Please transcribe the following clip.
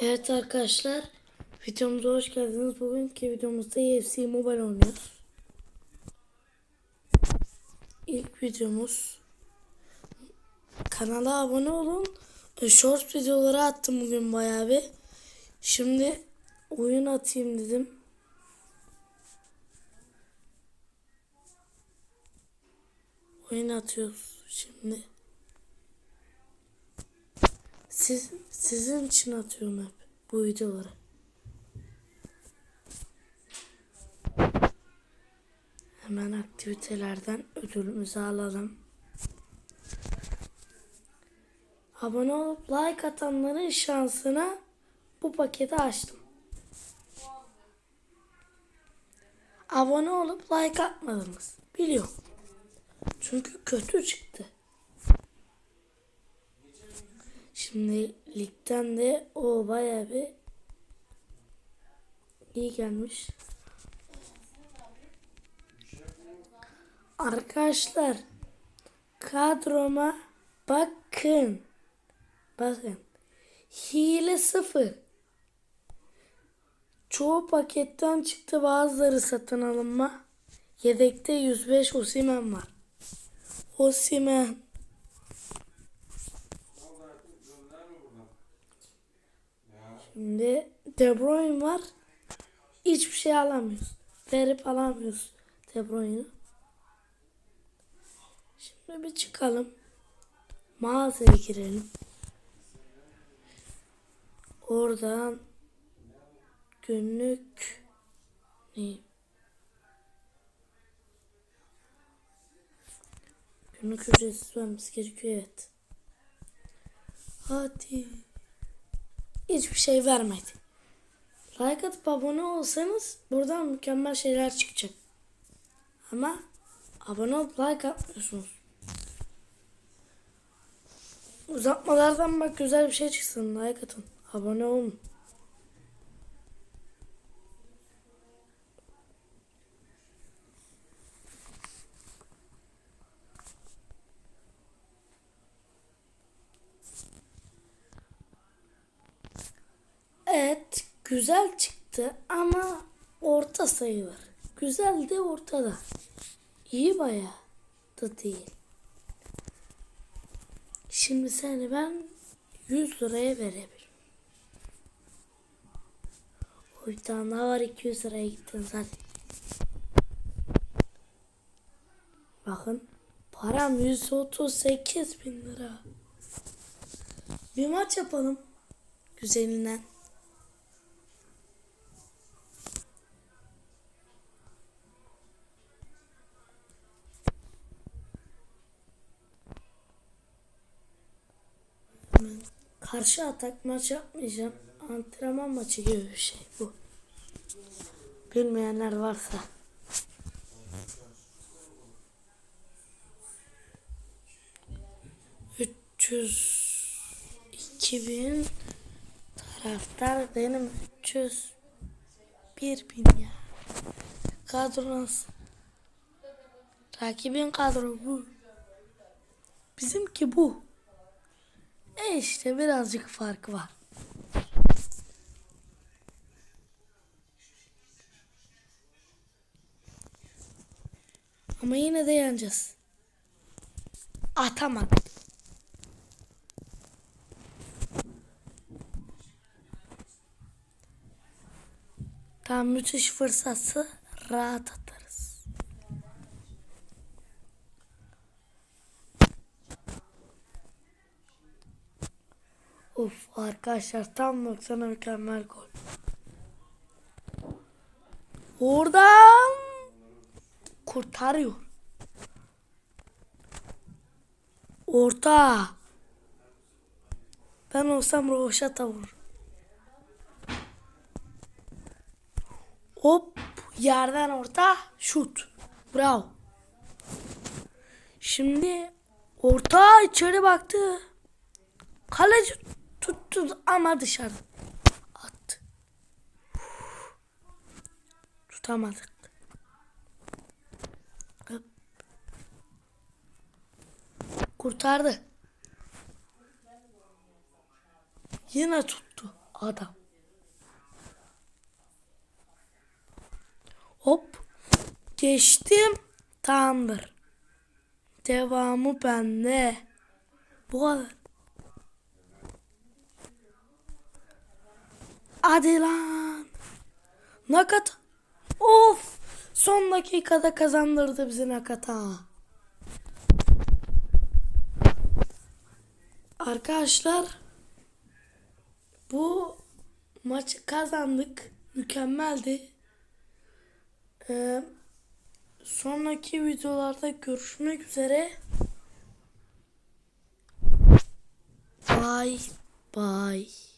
Evet arkadaşlar, videomuza hoş geldiniz. Bugünkü videomuzda EFC Mobile oynuyoruz. İlk videomuz. Kanala abone olun. E, Short videoları attım bugün bayağı bir. Şimdi oyun atayım dedim. Oyun atıyoruz şimdi. Siz, sizin için atıyorum hep bu videoları. Hemen aktivitelerden ödülümüzü alalım. Abone olup like atanların şansına bu paketi açtım. Abone olup like atmadınız. Biliyorum. Çünkü kötü çıktı. Şimdi ligden de o bayağı bir iyi gelmiş. Arkadaşlar kadroma bakın. Bakın. Hile sıfır. Çoğu paketten çıktı bazıları satın alınma. Yedekte 105 Osimen var. Osimen. Şimdi De Bruyne var. Hiçbir şey alamıyoruz. Verip alamıyoruz De Bruyne'ı. Şimdi bir çıkalım. Mağazaya girelim. Oradan günlük ne? Günlük ücretsiz vermesi gerekiyor evet. Hadi. Hiçbir şey vermedi. Like atıp abone olsanız buradan mükemmel şeyler çıkacak. Ama abone olup like atmıyorsunuz. Uzatmalardan bak güzel bir şey çıksın. Like atın. Abone olun. Evet, güzel çıktı ama orta sayılır. Güzel de ortada. İyi bayağı da değil. Şimdi seni ben 100 liraya verebilirim. O bir tane daha var 200 liraya gittin zaten. Bakın param 138 bin lira. Bir maç yapalım. Güzelinden. Karşı atak maç yapmayacağım. Antrenman maçı gibi bir şey bu. Bilmeyenler varsa. Üç yüz iki taraftar benim 300 bir bin ya. Kadro nasıl? Rakibin kadro bu. Bizimki bu. E işte birazcık fark var. Ama yine de yeneceğiz. Atamadık. Tam müthiş fırsatsı rahat atarız. Of arkadaşlar tam 90'a mükemmel gol. Oradan kurtarıyor. Orta. Ben olsam roşata vurur. Hop yerden orta şut. Bravo. Şimdi orta içeri baktı. Kaleci tuttu ama dışarı attı. Tutamadık. Kurtardı. Yine tuttu. adam. Hop. Geçtim. Tamamdır. Devamı bende. Bu kadar. Hadi lan. Nakat. Of. Son dakikada kazandırdı bizi Nakata. Arkadaşlar bu maçı kazandık. Mükemmeldi. Ee, sonraki videolarda görüşmek üzere. Bye bye.